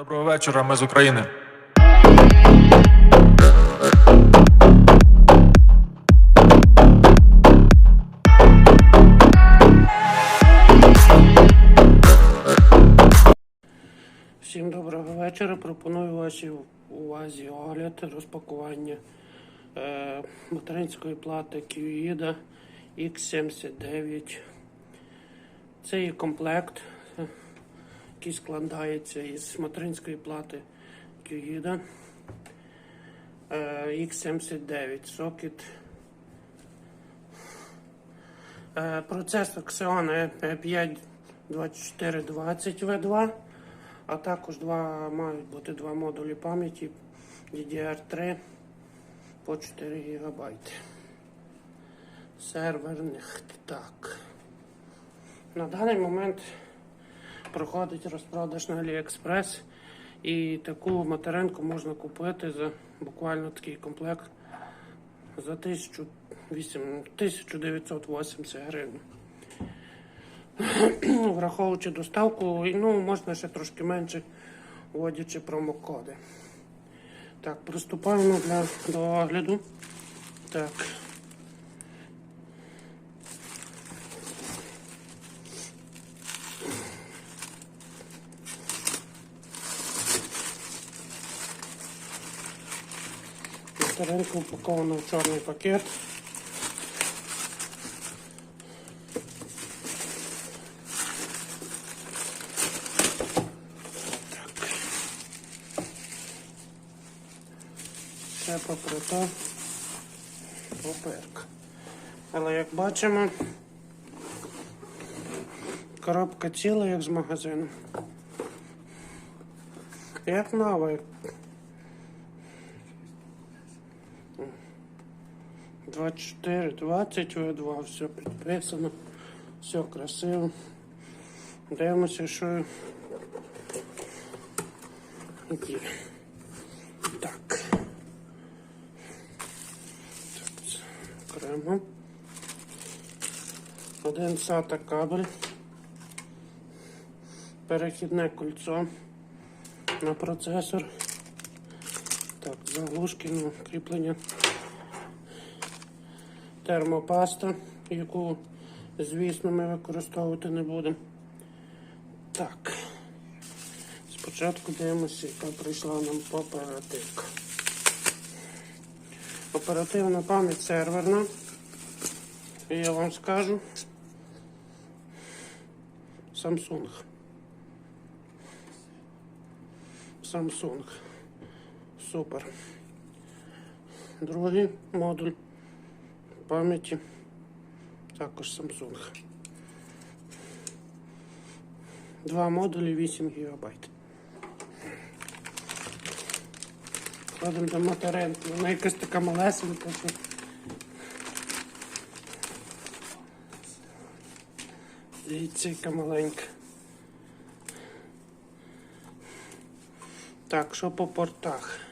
Доброго вечора, ми з України. Всім доброго вечора. Пропоную вашій увазі огляд розпакування е, материнської плати QIDA X79. Це є комплект, який складається із материнської плати QIDA е, X79 сокет. Процесор Xeon E5 2420 V2. А також два мають бути два модулі пам'яті DDR3 по 4 ГБ. Серверних так. На даний момент проходить розпродаж на AliExpress і таку материнку можна купити за буквально такий комплект за 1980 гривень. враховуючи доставку, ну, можна ще трошки менше, вводячи промокоди. Так, приступаємо для, до огляду. Так. Материнка упакована в чорний пакет. Це покрита паперка. Але як бачимо, коробка ціла, як з магазину. Як нова. як- 24, 20 В2, все підписано, все красиво. Дивимося, що є. Так. Так, окремо. Один SATA кабель. Перехідне кольцо на процесор. Так, заглушки, ну, кріплення. Термопаста, яку, звісно, ми використовувати не будемо. Так. Спочатку дивимося, яка прийшла нам оперативка. Оперативна пам'ять серверна. І я вам скажу. Samsung. Samsung. Супер. Другий модуль пам'яті. Також Samsung. Два модулі 8 ГБ. Ходимо до материнки. Вона якась така малесенька. що- Дивіться, яка маленька. Так, що по портах?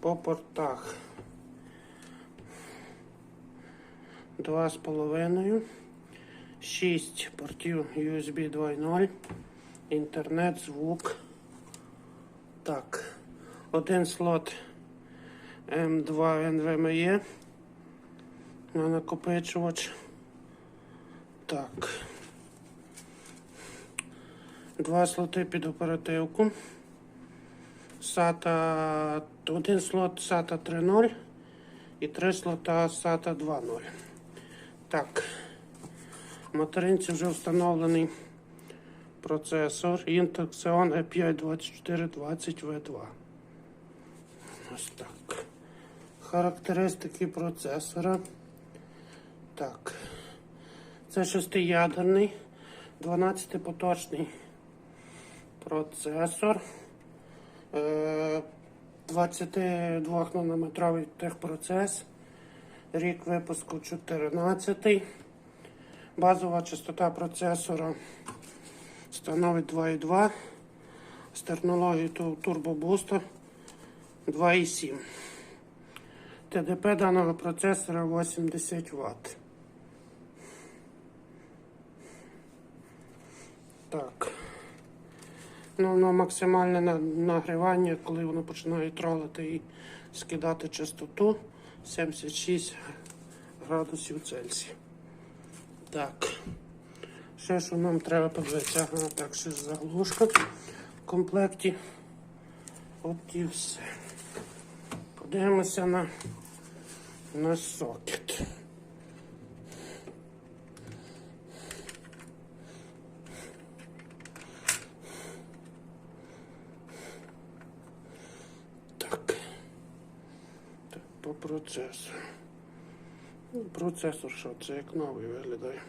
По портах. Два з половиною. Шість портів USB 2.0. Інтернет, звук. Так. Один слот М2 NVMe на накопичувач. Так. Два слоти під оперативку. SATA, один слот SATA 3.0 і три слота SATA 2.0. Так. В материнці вже встановлений процесор Intel Xeon E5 2420 V2. Ось так. Характеристики процесора. Так. Це шестиядерний, 12-поточний процесор. Е, 22 нанометровий техпроцес. Рік випуску 14. Базова частота процесора становить 2,2. З технологією Turbo Boost 2,7. ТДП даного процесора 80 Вт. Так. Ну, максимальне нагрівання, коли воно починає тролити і скидати частоту 76 градусів Цельсія. Так. Ще що нам треба подивитися. Так, ще ж заглушка в комплекті. От і все. Подивимося на, на сокет. Так. Так, по процесору. Ну, Процесор що, це як новий виглядає.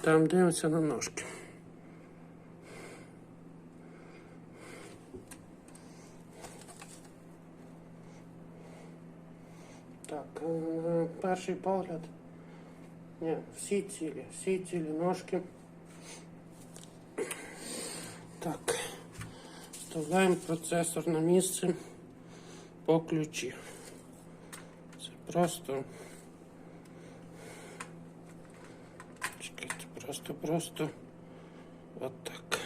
Там дивимося на ножки. Так, е, перший погляд. Ні, всі цілі, всі цілі ножки. Так, вставляємо процесор на місце по ключі. Це просто. Чекайте, просто, просто от так.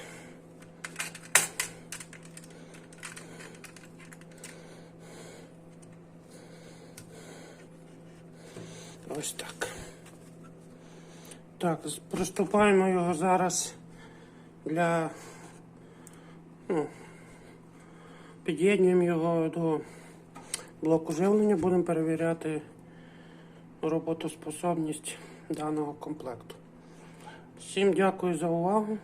Ось так. Так, приступаємо його зараз для. Ну, під'єднуємо його до блоку живлення, будемо перевіряти роботоспособність даного комплекту. Всім дякую за увагу.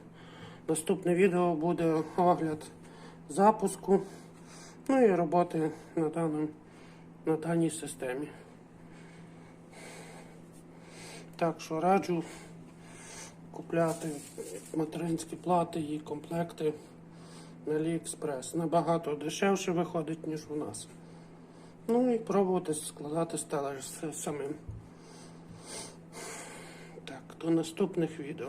Наступне відео буде огляд запуску, ну і роботи на, даному, на даній системі. Так що раджу купляти материнські плати і комплекти на AliExpress. Набагато дешевше виходить, ніж у нас. Ну і пробувати складати стелаж самим. Так, до наступних відео.